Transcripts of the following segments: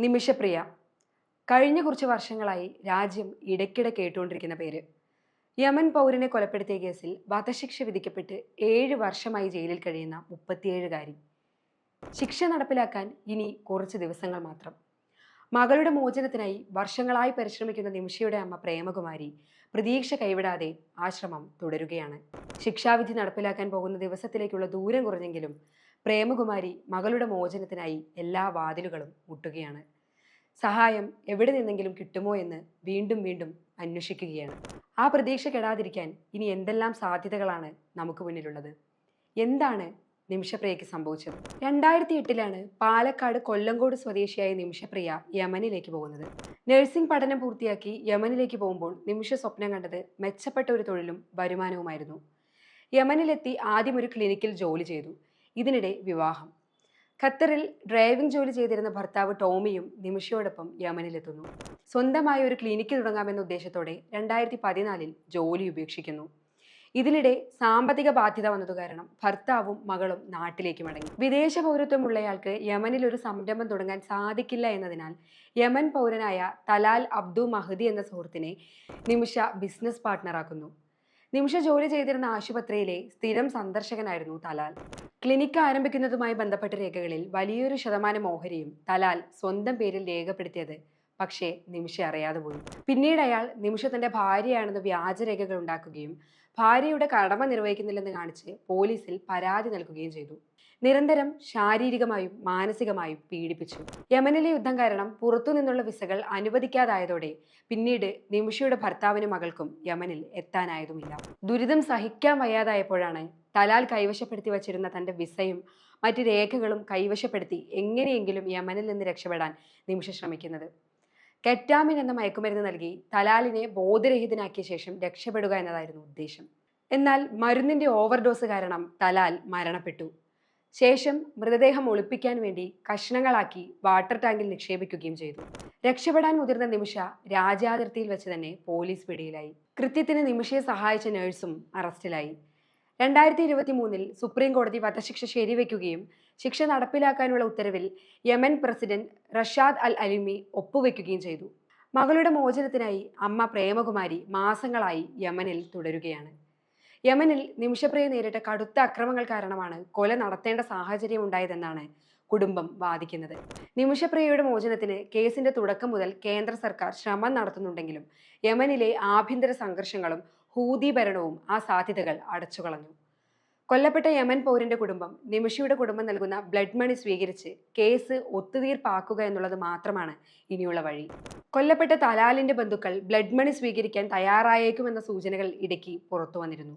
നിമിഷപ്രിയ. കഴിഞ്ഞ കുറച്ച് വർഷങ്ങളായി രാജ്യം ഇടയ്ക്കിടെ കേട്ടുകൊണ്ടിരിക്കുന്ന പേര്. യമൻ പൗരനെ കൊലപ്പെടുത്തിയ കേസിൽ വധശിക്ഷ വിധിക്കപ്പെട്ട് ഏഴ് വർഷമായി ജയിലിൽ കഴിയുന്ന മുപ്പത്തിയേഴുകാരി. ശിക്ഷ നടപ്പിലാക്കാൻ ഇനി കുറച്ച് ദിവസങ്ങൾ മാത്രം. മകളുടെ മോചനത്തിനായി വർഷങ്ങളായി പരിശ്രമിക്കുന്ന നിമിഷയുടെ അമ്മ പ്രേമകുമാരി പ്രതീക്ഷ കൈവിടാതെ ആശ്രമം തുടരുകയാണ്. ശിക്ഷാവിധി നടപ്പിലാക്കാൻ പോകുന്ന ദിവസത്തിലേക്കുള്ള ദൂരം കുറഞ്ഞെങ്കിലും പ്രേമകുമാരി മകളുടെ മോചനത്തിനായി എല്ലാ വാതിലുകളും മുട്ടുകയാണ്. സഹായം എവിടെ നിന്നെങ്കിലും കിട്ടുമോ എന്ന് വീണ്ടും വീണ്ടും അന്വേഷിക്കുകയാണ്. ആ പ്രതീക്ഷ കെടാതിരിക്കാൻ ഇനി എന്തെല്ലാം സാധ്യതകളാണ് നമുക്ക് മുന്നിലുള്ളത്? എന്താണ് നിമിഷപ്രിയയ്ക്ക് സംഭവിച്ചത്? രണ്ടായിരത്തി എട്ടിലാണ് പാലക്കാട് കൊല്ലങ്കോട് സ്വദേശിയായ നിമിഷപ്രിയ യമനിലേക്ക് പോകുന്നത്. നഴ്സിംഗ് പഠനം പൂർത്തിയാക്കി യമനിലേക്ക് പോകുമ്പോൾ നിമിഷ സ്വപ്നം കണ്ടത് മെച്ചപ്പെട്ട ഒരു തൊഴിലും വരുമാനവുമായിരുന്നു. യമനിലെത്തി ആദ്യം ഒരു ക്ലിനിക്കിൽ ജോലി ചെയ്തു. ഇതിനിടെ വിവാഹം. ഖത്തറിൽ ഡ്രൈവിംഗ് ജോലി ചെയ്തിരുന്ന ഭർത്താവ് ടോമിയും നിമിഷയോടൊപ്പം യമനിലെത്തുന്നു. സ്വന്തമായ ഒരു ക്ലിനിക്ക് തുടങ്ങാമെന്ന ഉദ്ദേശത്തോടെ രണ്ടായിരത്തി പതിനാലിൽ ജോലി ഉപേക്ഷിക്കുന്നു. ഇതിനിടെ സാമ്പത്തിക ബാധ്യത വന്നത് കാരണം ഭർത്താവും മകളും നാട്ടിലേക്ക് മടങ്ങി. വിദേശ പൗരത്വമുള്ളയാൾക്ക് യമനിൽ ഒരു സംരംഭം തുടങ്ങാൻ സാധിക്കില്ല എന്നതിനാൽ യമൻ പൗരനായ തലാൽ അബ്ദു മഹദി എന്ന സുഹൃത്തിനെ നിമിഷ ബിസിനസ് പാർട്ട്ണറാക്കുന്നു നിമിഷ ജോലി ചെയ്തിരുന്ന ആശുപത്രിയിലെ സ്ഥിരം സന്ദർശകനായിരുന്നു തലാൽ. ക്ലിനിക്ക് ആരംഭിക്കുന്നതുമായി ബന്ധപ്പെട്ട രേഖകളിൽ വലിയൊരു ശതമാനം ഓഹരിയും തലാൽ സ്വന്തം പേരിൽ രേഖപ്പെടുത്തിയത് പക്ഷേ നിമിഷ അറിയാതെ പോയി. പിന്നീട് അയാൾ നിമിഷ തന്റെ ഭാര്യയാണെന്ന് വ്യാജരേഖകൾ ഉണ്ടാക്കുകയും ഭാര്യയുടെ കടമ നിർവഹിക്കുന്നില്ലെന്ന് കാണിച്ച് പോലീസിൽ പരാതി നൽകുകയും ചെയ്തു. നിരന്തരം ശാരീരികമായും മാനസികമായും പീഡിപ്പിച്ചു. യമനിലെ യുദ്ധം കാരണം പുറത്തു നിന്നുള്ള വിസകൾ അനുവദിക്കാതായതോടെ പിന്നീട് നിമിഷയുടെ ഭർത്താവിനും മകൾക്കും യമനിൽ എത്താനായതുമില്ല. ദുരിതം സഹിക്കാൻ വയ്യാതായപ്പോഴാണ് തലാൽ കൈവശപ്പെടുത്തി വച്ചിരുന്ന തന്റെ വിസയും മറ്റ് രേഖകളും കൈവശപ്പെടുത്തി എങ്ങനെയെങ്കിലും യമനിൽ നിന്ന് രക്ഷപ്പെടാൻ നിമിഷ ശ്രമിക്കുന്നത്. കെറ്റാമിൻ എന്ന മയക്കുമരുന്ന് നൽകി തലാലിനെ ബോധരഹിതനാക്കിയ ശേഷം രക്ഷപ്പെടുക എന്നതായിരുന്നു ഉദ്ദേശം. എന്നാൽ മരുന്നിന്റെ ഓവർഡോസ് കാരണം തലാൽ മരണപ്പെട്ടു. ശേഷം മൃതദേഹം ഒളിപ്പിക്കാൻ വേണ്ടി കഷ്ണങ്ങളാക്കി വാട്ടർ ടാങ്കിൽ നിക്ഷേപിക്കുകയും ചെയ്തു. രക്ഷപ്പെടാൻ മുതിർന്ന നിമിഷ രാജ്യാതിർത്തിയിൽ വെച്ച് തന്നെ പോലീസ് പിടിയിലായി. കൃത്യത്തിന് നിമിഷയെ സഹായിച്ച നഴ്സും അറസ്റ്റിലായി. രണ്ടായിരത്തി ഇരുപത്തി മൂന്നിൽ സുപ്രീം കോടതി വധശിക്ഷ ശരിവെക്കുകയും ശിക്ഷ നടപ്പിലാക്കാനുള്ള ഉത്തരവിൽ Yemen president Rashad al Alimi ഒപ്പുവെക്കുകയും ചെയ്തു. മകളുടെ മോചനത്തിനായി അമ്മ പ്രേമകുമാരി മാസങ്ങളായി യമനിൽ തുടരുകയാണ്. യമനിൽ നിമിഷപ്രിയ നേരിട്ട കടുത്ത അക്രമങ്ങൾ കാരണമാണ് കൊല നടത്തേണ്ട സാഹചര്യം ഉണ്ടായതെന്നാണ് കുടുംബം വാദിക്കുന്നത്. നിമിഷപ്രിയയുടെ മോചനത്തിന് കേസിന്റെ തുടക്കം മുതൽ കേന്ദ്ര സർക്കാർ ശ്രമം നടത്തുന്നുണ്ടെങ്കിലും യമനിലെ ആഭ്യന്തര സംഘർഷങ്ങളും ഹൂതി ഭരണവും ആ സാധ്യതകൾ അടച്ചുകളഞ്ഞു. കൊല്ലപ്പെട്ട യമൻ പൗരന്റെ കുടുംബം നിമിഷയുടെ കുടുംബം നൽകുന്ന ബ്ലഡ് മണി സ്വീകരിച്ച് കേസ് ഒത്തുതീർപ്പാക്കുക എന്നുള്ളത് മാത്രമാണ് ഇനിയുള്ള വഴി. കൊല്ലപ്പെട്ട തലാലിന്റെ ബന്ധുക്കൾ ബ്ലഡ് മണി സ്വീകരിക്കാൻ തയ്യാറായേക്കുമെന്ന സൂചനകൾ ഇടയ്ക്ക് പുറത്തു വന്നിരുന്നു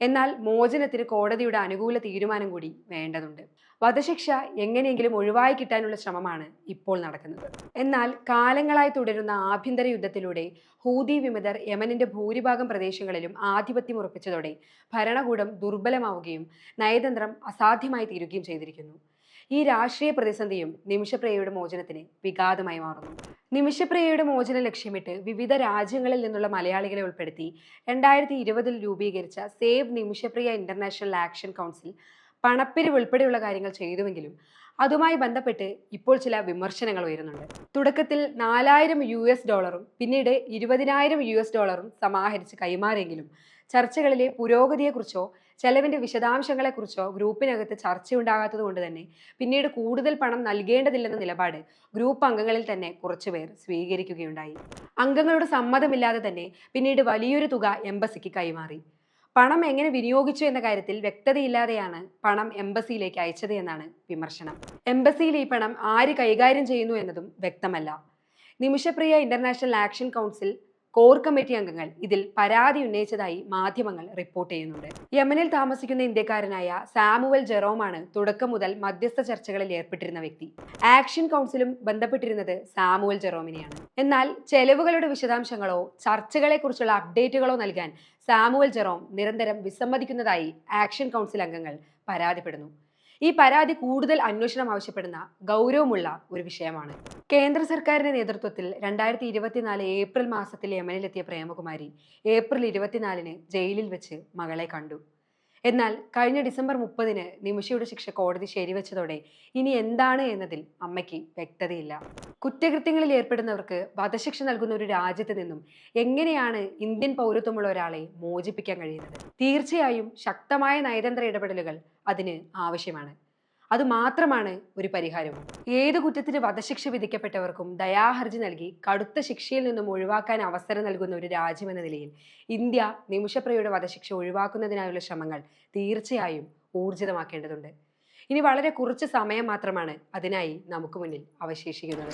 എന്നാൽ മോചനത്തിന് കോടതിയുടെ അനുകൂല തീരുമാനം കൂടി വേണ്ടതുണ്ട്. വധശിക്ഷ എങ്ങനെയെങ്കിലും ഒഴിവായി കിട്ടാനുള്ള ശ്രമമാണ് ഇപ്പോൾ നടക്കുന്നത്. എന്നാൽ കാലങ്ങളായി തുടരുന്ന ആഭ്യന്തര യുദ്ധത്തിലൂടെ ഹൂതി വിമതർ യമനിന്റെ ഭൂരിഭാഗം പ്രദേശങ്ങളിലും ആധിപത്യം ഉറപ്പിച്ചതോടെ ഭരണകൂടം ദുർബലമാവുകയും നയതന്ത്രം അസാധ്യമായി തീരുകയും ചെയ്തിരിക്കുന്നു. ഈ രാഷ്ട്രീയ പ്രതിസന്ധിയും നിമിഷപ്രിയയുടെ മോചനത്തിന് വിഘാതമായി മാറുന്നു. നിമിഷപ്രിയയുടെ മോചനം ലക്ഷ്യമിട്ട് വിവിധ രാജ്യങ്ങളിൽ നിന്നുള്ള മലയാളികളെ ഉൾപ്പെടുത്തി രണ്ടായിരത്തി ഇരുപതിൽ രൂപീകരിച്ച save Nimishapriya international action council പണപ്പിരിവ് ഉൾപ്പെടെയുള്ള കാര്യങ്ങൾ ചെയ്തുവെങ്കിലും അതുമായി ബന്ധപ്പെട്ട് ഇപ്പോൾ ചില വിമർശനങ്ങൾ ഉയരുന്നുണ്ട്. തുടക്കത്തിൽ നാലായിരം യു എസ് ഡോളറും പിന്നീട് ഇരുപതിനായിരം യു എസ് ഡോളറും സമാഹരിച്ച് കൈമാറിയെങ്കിലും ചർച്ചകളിലെ പുരോഗതിയെക്കുറിച്ചോ ചെലവിന്റെ വിശദാംശങ്ങളെക്കുറിച്ചോ ഗ്രൂപ്പിനകത്ത് ചർച്ചയുണ്ടാകാത്തത് കൊണ്ട് തന്നെ പിന്നീട് കൂടുതൽ പണം നൽകേണ്ടതില്ലെന്ന നിലപാട് ഗ്രൂപ്പ് അംഗങ്ങളിൽ തന്നെ കുറച്ചുപേർ സ്വീകരിക്കുകയുണ്ടായി. അംഗങ്ങളുടെ സമ്മതമില്ലാതെ തന്നെ പിന്നീട് വലിയൊരു തുക എംബസിക്ക് കൈമാറി. പണം എങ്ങനെ വിനിയോഗിച്ചു എന്ന കാര്യത്തിൽ വ്യക്തതയില്ലാതെയാണ് പണം എംബസിയിലേക്ക് അയച്ചത് എന്നാണ് വിമർശനം. എംബസിയിൽ ഈ പണം ആര് കൈകാര്യം ചെയ്യുന്നു എന്നതും വ്യക്തമല്ല. Nimishapriya international action council core committee അംഗങ്ങൾ ഇതിൽ പരാതി ഉന്നയിച്ചതായി മാധ്യമങ്ങൾ റിപ്പോർട്ട് ചെയ്യുന്നുണ്ട്. യമനിൽ താമസിക്കുന്ന ഇന്ത്യക്കാരനായ സാമുവൽ ജെറോമാണ് തുടക്കം മുതൽ മധ്യസ്ഥ ചർച്ചകളിൽ ഏർപ്പെട്ടിരുന്ന വ്യക്തി. ആക്ഷൻ കൗൺസിലും ബന്ധപ്പെട്ടിരുന്നത് സാമുവൽ ജെറോമിനെയാണ്. എന്നാൽ ചെലവുകളുടെ വിശദാംശങ്ങളോ ചർച്ചകളെക്കുറിച്ചുള്ള അപ്ഡേറ്റുകളോ നൽകാൻ സാമുവൽ ജെറോം നിരന്തരം വിസമ്മതിക്കുന്നതായി ആക്ഷൻ കൗൺസിൽ അംഗങ്ങൾ പരാതിപ്പെടുന്നു. ഈ പരാതി കൂടുതൽ അന്വേഷണം ആവശ്യപ്പെടുന്ന ഗൗരവമുള്ള ഒരു വിഷയമാണ്. കേന്ദ്ര സർക്കാരിന്റെ നേതൃത്വത്തിൽ രണ്ടായിരത്തി ഇരുപത്തിനാല് ഏപ്രിൽ മാസത്തിൽ യമനിലെത്തിയ പ്രേമകുമാരി ഏപ്രിൽ ഇരുപത്തിനാലിന് ജയിലിൽ വെച്ച് മകളെ കണ്ടു. എന്നാൽ കഴിഞ്ഞ ഡിസംബർ മുപ്പതിന് നിമിഷയുടെ ശിക്ഷ കോടതി ശരിവെച്ചതോടെ ഇനി എന്താണ് എന്നതിൽ അമ്മയ്ക്ക് വ്യക്തതയില്ല. കുറ്റകൃത്യങ്ങളിൽ ഏർപ്പെടുന്നവർക്ക് വധശിക്ഷ നൽകുന്ന ഒരു രാജ്യത്ത് നിന്നും എങ്ങനെയാണ് ഇന്ത്യൻ പൗരത്വമുള്ള ഒരാളെ മോചിപ്പിക്കാൻ കഴിയുന്നത്? തീർച്ചയായും ശക്തമായ നയതന്ത്ര ഇടപെടലുകൾ അതിന് ആവശ്യമാണ്. അത് മാത്രമാണ് ഒരു പരിഹാരം. ഏത് കുറ്റത്തിന് വധശിക്ഷ വിധിക്കപ്പെട്ടവർക്കും ദയാഹർജി നൽകി കടുത്ത ശിക്ഷയിൽ നിന്നും ഒഴിവാക്കാൻ അവസരം നൽകുന്ന ഒരു രാജ്യമെന്ന നിലയിൽ ഇന്ത്യ നിമിഷപ്രയുടെ വധശിക്ഷ ഒഴിവാക്കുന്നതിനായുള്ള ശ്രമങ്ങൾ തീർച്ചയായും ഊർജിതമാക്കേണ്ടതുണ്ട്. ഇനി വളരെ കുറച്ച് സമയം മാത്രമാണ് അതിനായി നമുക്ക് മുന്നിൽ അവശേഷിക്കുന്നത്.